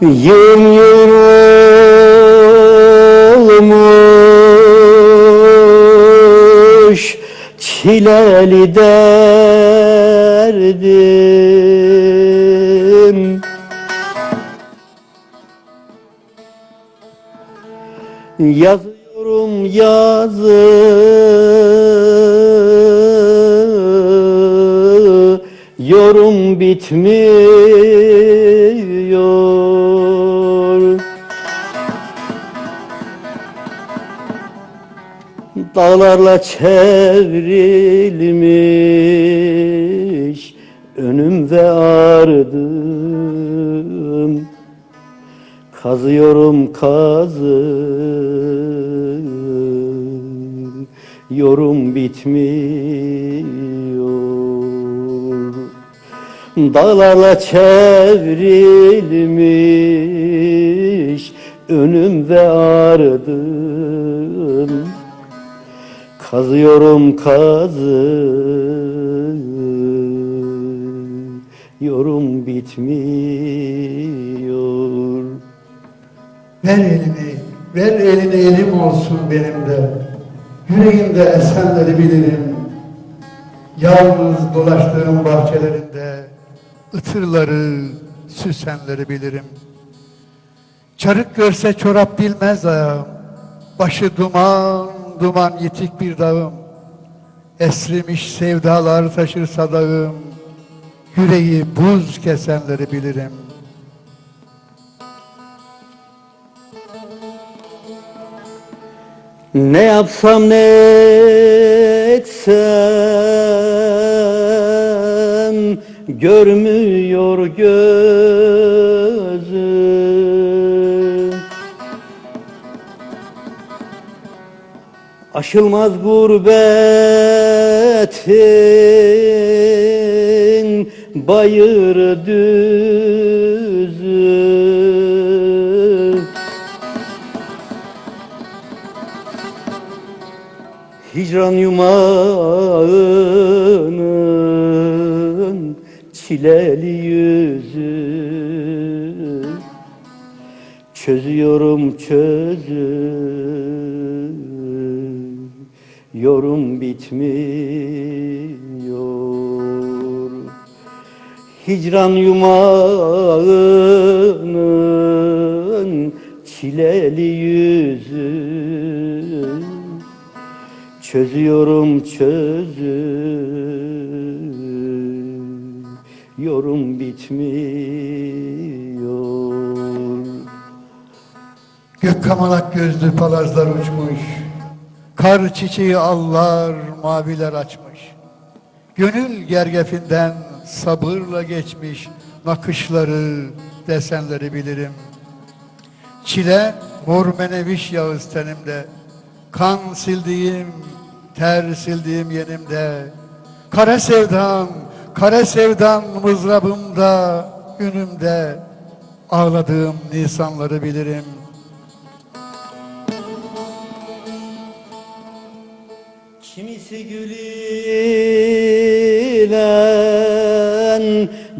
Yıl olmuş çileli derdim. Yazıyorum yazı Yorum bitmiyor. Dağlarla çevrilmiş Önüm ve ardım. Kazıyorum kazı. Yorum bitmiyor Dağlarla çevrilmiş Önüm ve ardım Kazıyorum kazı Yorum bitmiyor Ver elini, ver elini elim olsun benim de. Yüreğimde esenleri bilirim. Yalnız dolaştığım bahçelerinde ıtırları, süsenleri bilirim. Çarık görse çorap bilmez ayağım. Başı duman, duman yitik bir dağım. Esrimiş sevdalar taşır sadağım. Yüreği buz kesenleri bilirim. Ne yapsam ne etsem görmüyor gözüm Aşılmaz gurbetin bayırı düzü. Hicran yumağının çileli yüzü. Çözüyorum çözü. Yorum bitmiyor. Hicran yumağının çileli yüzü. Çözüyorum çözü Yorum bitmiyor Gök kamalak gözlü palazlar uçmuş. Kar çiçeği allar, maviler açmış. Gönül gergefinden sabırla geçmiş. Nakışları, desenleri bilirim. Çile mor meneviş yağız tenimde. Kan sildiğim, ter sildiğim yenimde. Kara sevdam, kara sevdam mızrabımda, ünümde. Ağladığım nisanları bilirim. Kimisi gül ile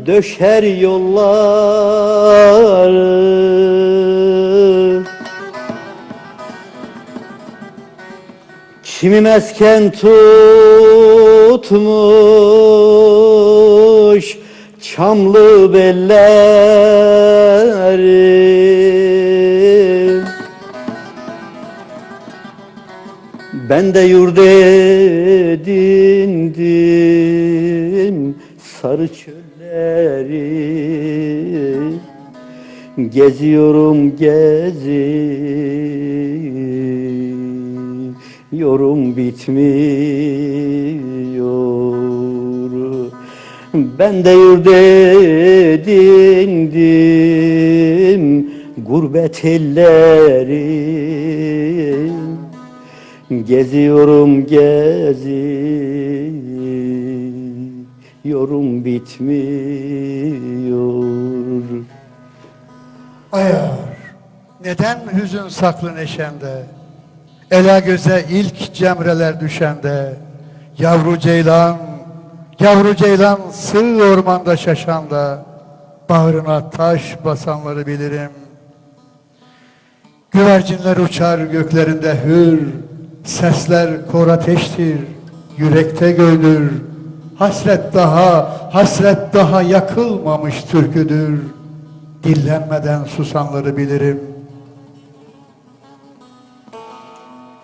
döşer yolları Kimi mesken tutmuş çamlı belleri Ben de yurt edindim sarı çölleri. Geziyorum geziyorum bitmiyor. Ben de yurt edindim gurbet elleri. Geziyorum geziyorum bitmiyor. Ayar, neden hüzün saklı neşende? Ela göze ilk cemreler düşende, yavru ceylan, yavru ceylan sığ ormanda şaşanda, bağrına taş basanları bilirim. Güvercinler uçar göklerinde hür, sesler kor ateştir, yürekte göydür. Hasret daha, hasret daha yakılmamış türküdür. Dillenmeden susanları bilirim.